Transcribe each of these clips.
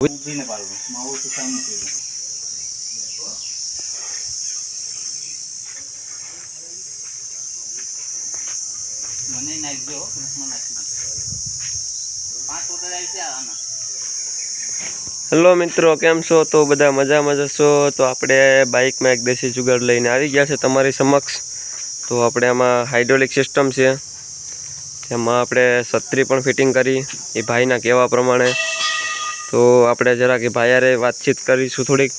મને નાખજો ગ્રુપમાં નાખી. પાંચ આવી છે આના. હેલો મિત્રો કેમ છો? તો બધા મજામાં જશો તો આપણે બાઇકમાં એક દેશી જુગાડ લઈને આવી ગયા છે તમારી સમક્ષ. તો આપણે આમાં હાઇડ્રોલિક સિસ્ટમ છે. તેમાં આપણે છત્રી પણ ફિટિંગ કરી. એ ભાઈના કહેવા પ્રમાણે તો આપણે જરાક કે ભાઈ હારે વાતચીત કરીશું થોડીક.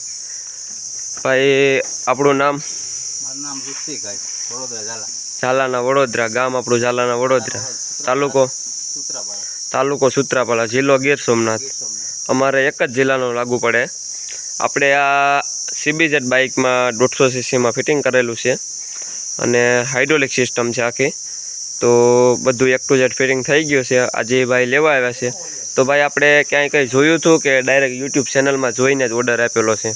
ભાઈ આપણું નામ? મારું નામ ઋષિકભાઈ વડોદરા ઝાલા. ઝાલાના વડોદરા ગામ આપણું ઝાલાના વડોદરા. તાલુકો? તાલુકો સૂત્રાપાડા જિલ્લો ગીર સોમનાથ. અમારે એક જ જિલ્લાનું લાગુ પડે. આપણે આ સીબીઝેડ બાઇકમાં દોઢસો સીસીમાં ફિટિંગ કરેલું છે. અને હાઇડ્રોલિક સિસ્ટમ છે આખી. તો બધું એક ટુ ઝેડ ફિટિંગ થઈ ગયું છે. આજે ભાઈ લેવા આવ્યા છે તો ભાઈ આપણે ક્યાંય કંઈ જોયું હતું કે ડાયરેક્ટ યુટ્યુબ ચેનલમાં જોઈને જ ઓર્ડર આપેલો છે?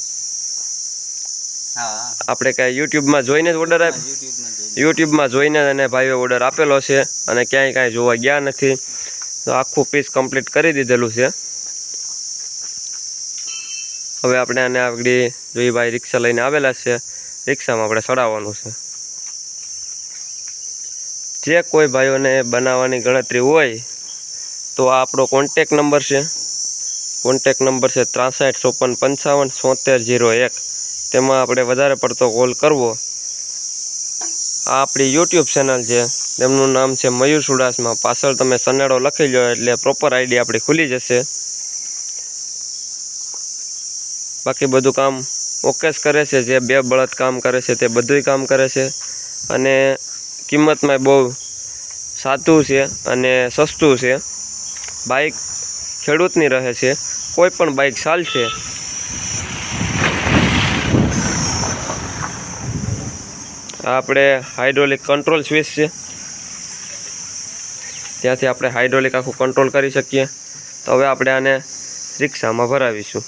હા. આપણે કાંઈ યુટ્યુબમાં જોઈને જ ઓર્ડર આપ યુટ્યુબમાં જોઈને. જ અને ભાઈએ ઓર્ડર આપેલો છે અને ક્યાંય કાંઈ જોવા ગયા નથી. તો આખું પીસ કમ્પ્લીટ કરી દીધેલું છે. હવે આપણે આને આગળ જોઈ ભાઈ રિક્ષા લઈને આવેલા છે. રિક્ષામાં આપણે ચડાવવાનું છે. જે કોઈ ભાઈઓને બનાવવાની ગણતરી હોય, તો આ આપણો કોન્ટેક નંબર છે. કોન્ટેક નંબર છે ત્રાસઠ, ચોપન, પંચાવન સોતેર જીરો એક. તેમાં આપણે વધારે પડતો કોલ કરવો. આ આપણી યુટ્યુબ ચેનલ છે. તેમનું નામ છે મયુર સુડાસમાં. પાછળ તમે સનેડો લખી લો એટલે પ્રોપર આઈડી આપણી ખુલી જશે. બાકી બધું કામ ઓકેસ કરે છે. જે બે બળદ કામ કરે છે તે બધુંય કામ કરે છે. અને કિંમતમાં બહુ સાતું છે અને સસ્તું છે. બાઇક ખેડૂતની રહે છે, કોઈ પણ બાઇક ચાલશે. આપણે હાઇડ્રોલિક કંટ્રોલ સ્વિચ છે. ત્યાંથી આપણે હાઇડ્રોલિક આખું કંટ્રોલ કરી શકીએ. તો હવે આપણે આને રિક્ષામાં ભરાવીશું.